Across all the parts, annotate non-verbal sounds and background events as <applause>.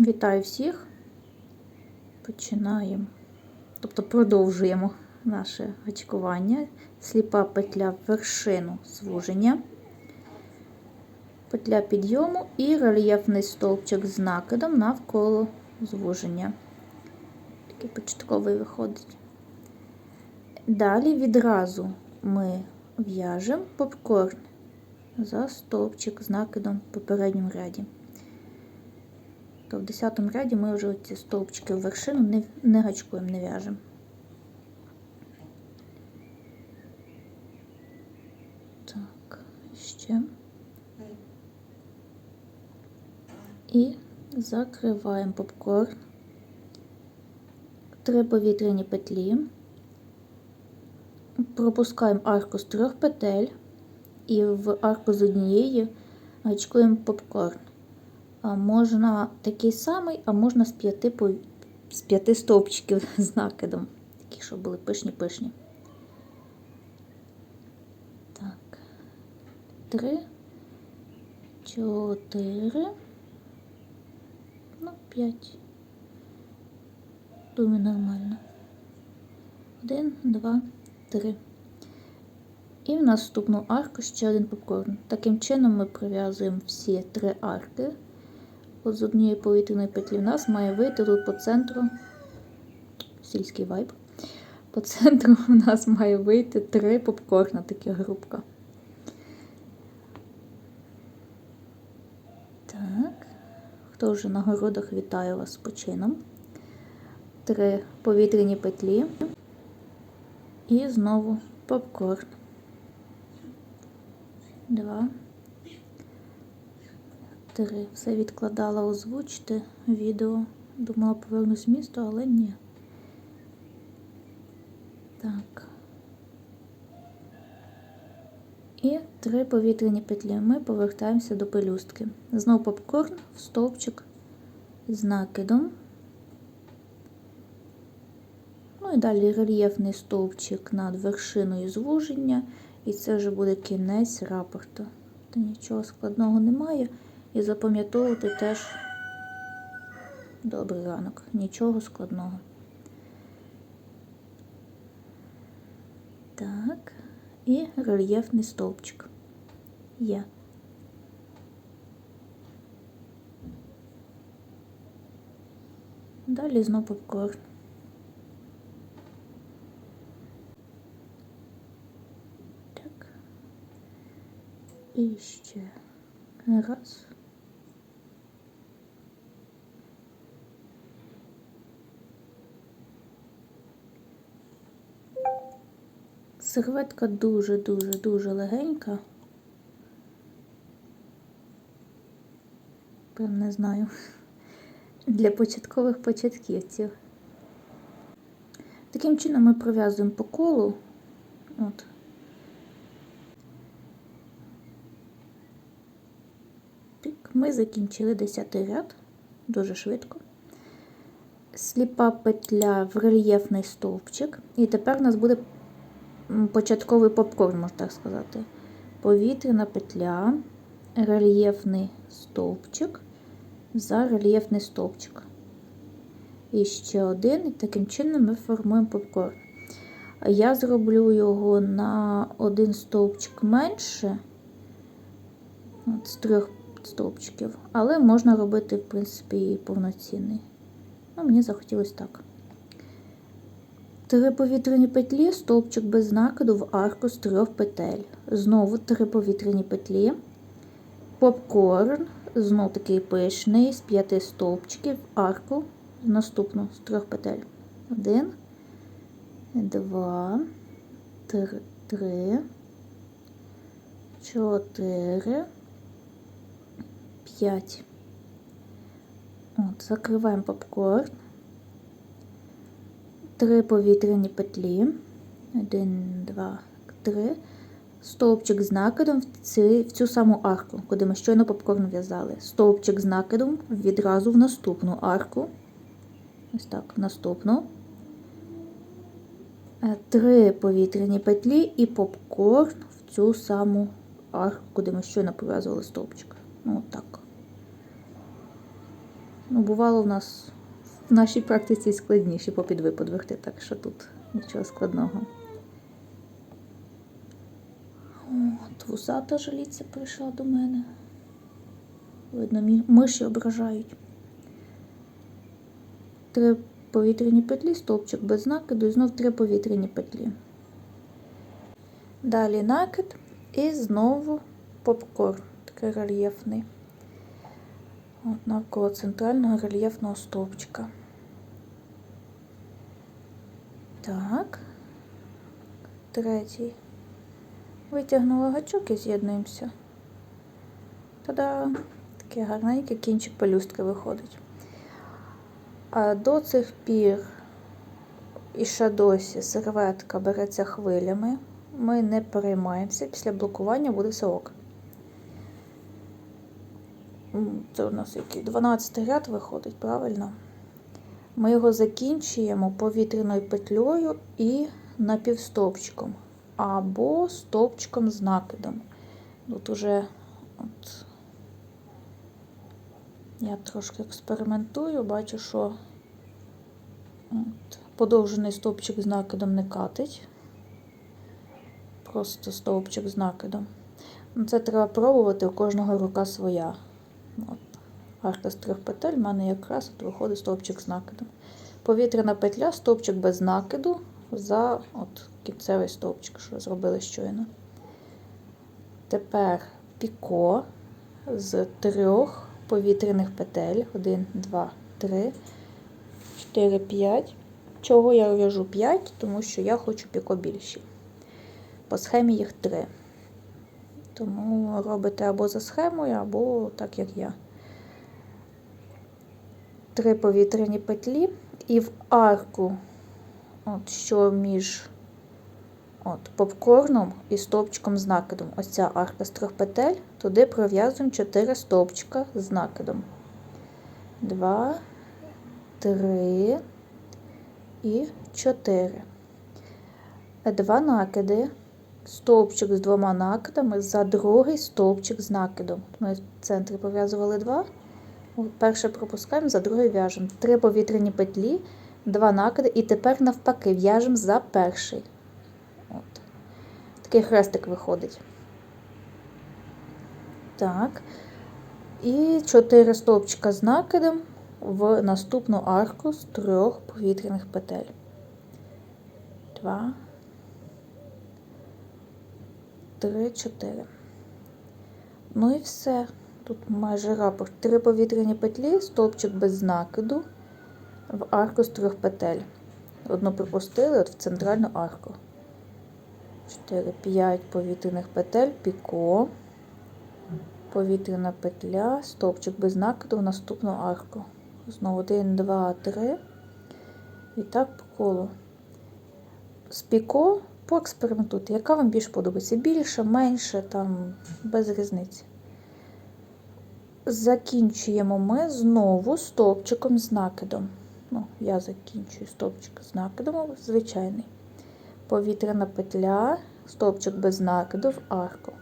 Вітаю всіх. Починаємо, тобто продовжуємо наше гачкування. Сліпа петля в вершину звуження, петля підйому і рельєфний стовпчик з накидом навколо звуження. Такий початковий виходить. Далі відразу ми в'яжемо попкорн за стовпчик з накидом в попередньому ряді. То в 10 ряді ми вже ці стовпчики в вершину не, не гачкуємо, не в'яжемо. Так, ще. І закриваємо попкорн. Три повітряні петлі. Пропускаємо арку з трьох петель і в арку з однієї гачкуємо попкорн. Можна такий самий, а можна з п'яти з п'яти стовпчиків <laughs> з накидом. Такі, щоб були пишні-пишні. Так. Три, чотири, ну, п'ять. Думаю, нормально. Один, два, три. І в наступну арку ще один попкорн. Таким чином ми прив'язуємо всі три арки. От з однієї повітряної петлі в нас має вийти тут по центру сільський вайб. По центру у нас має вийти три попкорна, така групка. Так, хто вже на городах вітаю вас з почином. Три повітряні петлі. І знову попкорн. Два. Три. Все відкладала озвучити відео. Думала, повернусь в місто, але ні. Так. І три повітряні петлі. Ми повертаємося до пелюстки. Знову попкорн в стовпчик з накидом. Ну і далі рельєфний стовпчик над вершиною звуження. І це вже буде кінець рапорту. Та нічого складного немає. І запам'ятовувати теж добрий ранок, нічого складного. Так, і рельєфний стовпчик. Є. Далі знов попкорн. Так. І ще раз. Серветка дуже-дуже-дуже легенька. Прям не знаю. Для початкових початківців. Таким чином ми пров'язуємо по колу. От. Так, ми закінчили 10 ряд, дуже швидко. Сліпа петля в рельєфний стовпчик. І тепер у нас буде початковий попкорн, можна так сказати. Повітряна петля, рельєфний стовпчик за рельєфний стовпчик. І ще один, і таким чином ми формуємо попкорн. Я зроблю його на один стовпчик менше, от з трьох стовпчиків, але можна робити, в принципі, повноцінний. Ну, мені захотілося так. Три повітряні петлі, стовпчик без накиду в арку з трьох петель. Знову три повітряні петлі, попкорн, знов такий пишний, з п'яти стовпчиків, арку, наступну з трьох петель. Один, два, три, три, чотири, п'ять. От, закриваємо попкорн. Три повітряні петлі. Один, два, три. Стовпчик з накидом в цю саму арку, куди ми щойно попкорн в'язали. Стовпчик з накидом відразу в наступну арку. Ось так, в наступну. Е, Три повітряні петлі і попкорн в цю саму арку, куди ми щойно пов'язували стовпчик. Ну, от так. Ну, бувало в нас в нашій практиці складніші по підвиподвигти, так що тут нічого складного. От, вусата жаліться прийшла до мене. Видно, миші ображають. Три повітряні петлі, стовпчик без накиду і знов три повітряні петлі. Далі накид і знову попкорн, такий рельєфний. От навколо центрального рельєфного стовпчика. Так. Третій. Витягнула гачок і з'єднуємося. Та-да! Такий гарненький кінчик пелюстки виходить. А до цих пір і ще досі серветка береться хвилями. Ми не переймаємося, після блокування буде все ок. Це у нас який 12 ряд виходить, правильно? Ми його закінчуємо повітряною петлею і напівстовпчиком або стовпчиком з накидом. Тут уже от, я трошки експериментую, бачу, що от, подовжений стовпчик з накидом не катить. Просто стовпчик з накидом. Це треба пробувати, у кожного рука своя. От. Арка з трьох петель, в мене якраз от виходить стовпчик з накидом. Повітряна петля, стовпчик без накиду за от кінцевий стовпчик, що зробили щойно. Тепер піко з трьох повітряних петель. 1, 2, 3, 4, 5. Чого я в'яжу 5? Тому що я хочу піко більші. По схемі їх 3. Тому робите або за схемою, або так, як я. Три повітряні петлі і в арку, от що між от, попкорном і стовпчиком з накидом. Ось ця арка з трьох петель, туди пров'язуємо 4 стовпчика з накидом. 2, 3 і 4. Два накиди. Стовпчик з двома накидами за другий стовпчик з накидом. Ми в центрі пов'язували два. Перше пропускаємо, за другий в'яжемо. Три повітряні петлі, два накиди, і тепер навпаки в'яжемо за перший. От. Такий хрестик виходить. Так. І чотири стовпчика з накидом в наступну арку з трьох повітряних петель. Два. Три, чотири. Ну і все. Тут майже рапорт. Три повітряні петлі, стовпчик без накиду в арку з трьох петель. Одну пропустили от в центральну арку. 4, 5 повітряних петель, піко, повітряна петля, стовпчик без накиду в наступну арку. Знову 1, 2, 3. І так по колу. З піко поекспериментуйте, яка вам більше подобається. Більше, менше, там без різниці. Закінчуємо ми знову стовпчиком з накидом. Ну, я закінчую стовпчик з накидом, звичайний. Повітряна петля, стовпчик без накиду в арку.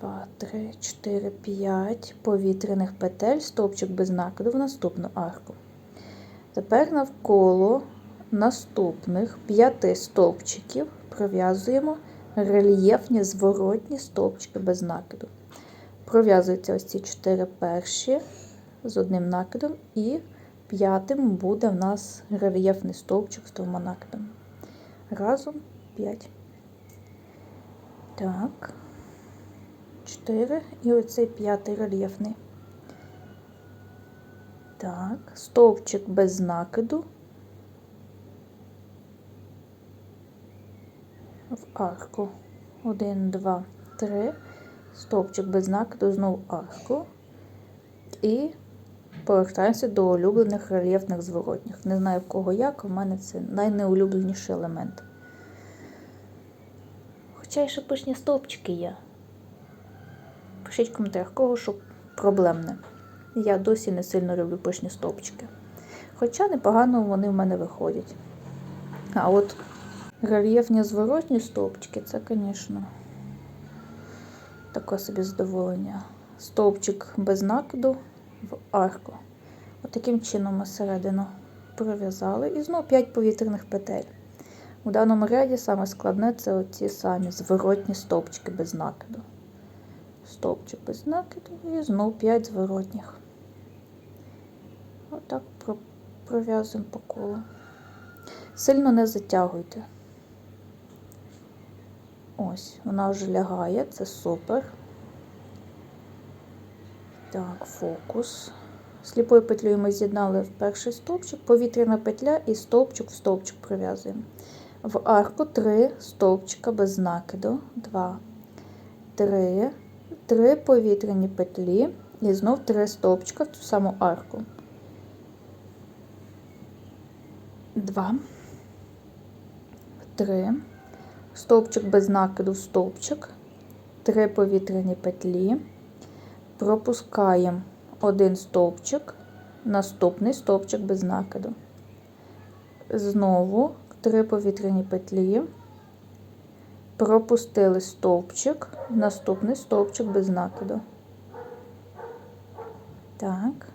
2, 3, 4, 5 повітряних петель, стовпчик без накиду в наступну арку. Тепер навколо наступних 5 стовпчиків пров'язуємо рельєфні зворотні стовпчики без накиду. Пров'язуються ось ці 4 перші з одним накидом, і п'ятим буде в нас рельєфний стовпчик з двома накидами. Разом 5. Так, 4 і оцей п'ятий рельєфний. Так, стовпчик без накиду арку. 1, 2, 3. Стовпчик без накиду, знову арку. І повертаємося до улюблених рельєфних зворотніх. Не знаю в кого як, у мене це найнеулюбленіший елемент. Хоча ще пишні стовпчики є. Пишіть в коментарях, кого що проблемне. Я досі не сильно люблю пишні стовпчики. Хоча непогано вони в мене виходять. А от рельєфні зворотні стовпчики це, звісно, таке собі задоволення. Стовпчик без накиду в арку. Отаким чином ми середину пров'язали і знову 5 повітряних петель. У даному ряді саме складне це оці самі зворотні стовпчики без накиду. Стовпчик без накиду і знову 5 зворотніх. Отак про- пров'язуємо по колу. Сильно не затягуйте. Ось, вона вже лягає, це супер. Так, фокус. Сліпою петлею ми з'єднали в перший стовпчик, повітряна петля і стовпчик в стовпчик прив'язуємо. В арку 3 стовпчика без накиду. 2, 3, 3 повітряні петлі і знов 3 стовпчика в ту саму арку. 2, 3, стовпчик без накиду в стовпчик, 3 повітряні петлі, пропускаємо один стовпчик, наступний стовпчик без накиду. Знову 3 повітряні петлі, пропустили стовпчик, наступний стовпчик без накиду. Так,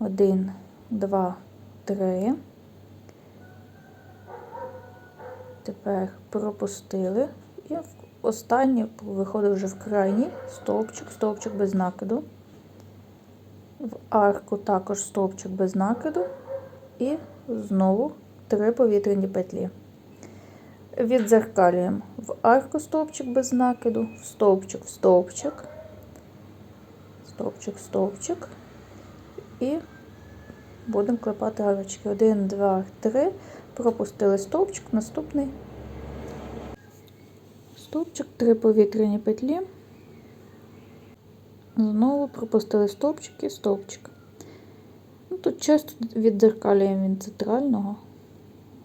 1, 2, 3. Тепер пропустили. І в останнє виходить вже в крайній стовпчик, стовпчик без накиду. В арку також стовпчик без накиду. І знову три повітряні петлі. Відзеркалюємо в арку стовпчик без накиду, в стовпчик в стовпчик, стовпчик в стовпчик. І будемо клепати арочки. Один, два, три. Пропустили стовпчик, наступний стовпчик, три повітряні петлі. Знову пропустили стовпчик і стовпчик. Ну, тут часто віддзеркалюємо від центрального.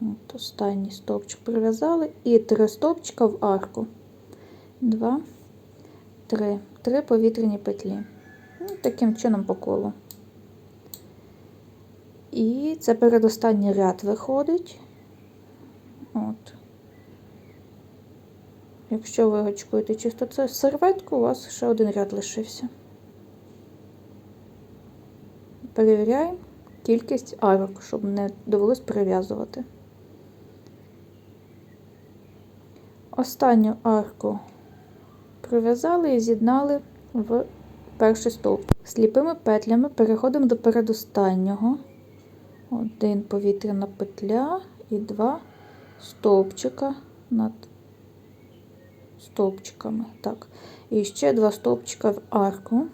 От останній стовпчик прив'язали і три стовпчика в арку. Два, три. Три повітряні петлі. Ну, таким чином по колу. І це передостанній ряд виходить. От. Якщо ви очкуєте чисто це серветку, у вас ще один ряд лишився. Перевіряємо кількість арок, щоб не довелось перев'язувати. Останню арку прив'язали і з'єднали в перший стовп. Сліпими петлями переходимо до передостаннього. Один повітряна петля і два стовпчика над стовпчиками. Так. І ще два стовпчика в арку.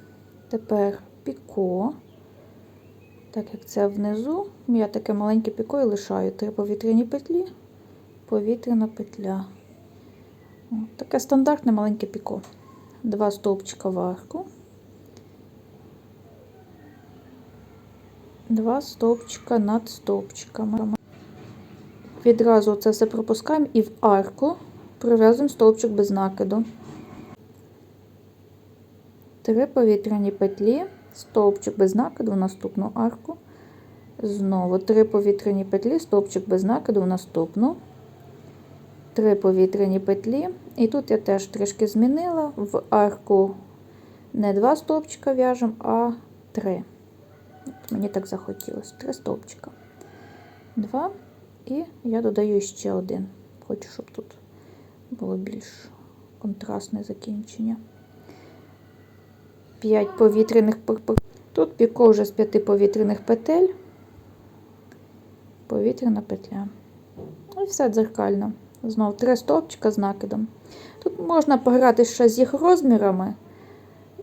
Тепер піко. Так як це внизу, я таке маленьке піко і лишаю три повітряні петлі, повітряна петля. Таке стандартне маленьке піко. Два стовпчика в арку. Два стовпчика над стовпчиками. Відразу це все пропускаємо і в арку пров'язуємо стовпчик без накиду. Три повітряні петлі, стовпчик без накиду в наступну арку. Знову три повітряні петлі, стовпчик без накиду в наступну. Три повітряні петлі. І тут я теж трішки змінила. В арку не два стовпчика в'яжемо, а три. Мені так захотілося. Три стовпчика. Два. І я додаю ще один. Хочу, щоб тут було більш контрастне закінчення. 5 повітряних Тут піко вже з 5 повітряних петель. Повітряна петля. І все дзеркально. Знов три стовпчика з накидом. Тут можна пограти ще з їх розмірами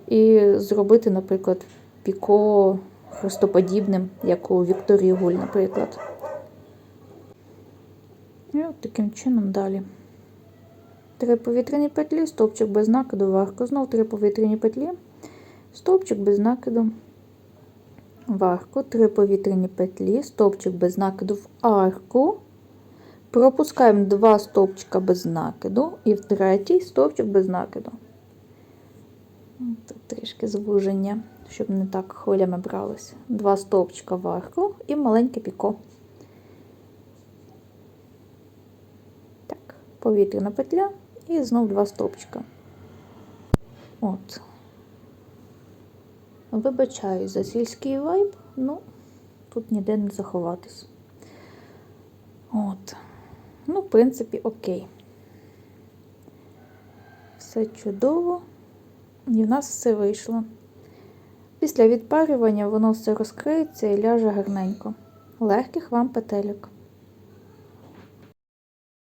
і зробити, наприклад, піко хрестоподібним, як у Вікторії Гуль, наприклад. І от таким чином далі. Три повітряні петлі, стовпчик без накиду, в арку. Знов три повітряні петлі, стовпчик без накиду, в арку, три повітряні петлі, стовпчик без накиду в арку. Пропускаємо два стовпчика без накиду і в третій стовпчик без накиду. Тут трішки звуження, щоб не так хвилями бралися. Два стовпчика в арку і маленьке піко. Так, повітряна петля і знов два стовпчика. От. Вибачаю за сільський вайб, ну, тут ніде не заховатись. От. Ну, в принципі, окей. Все чудово. І в нас все вийшло. Після відпарювання воно все розкриється і ляже гарненько. Легких вам петелек.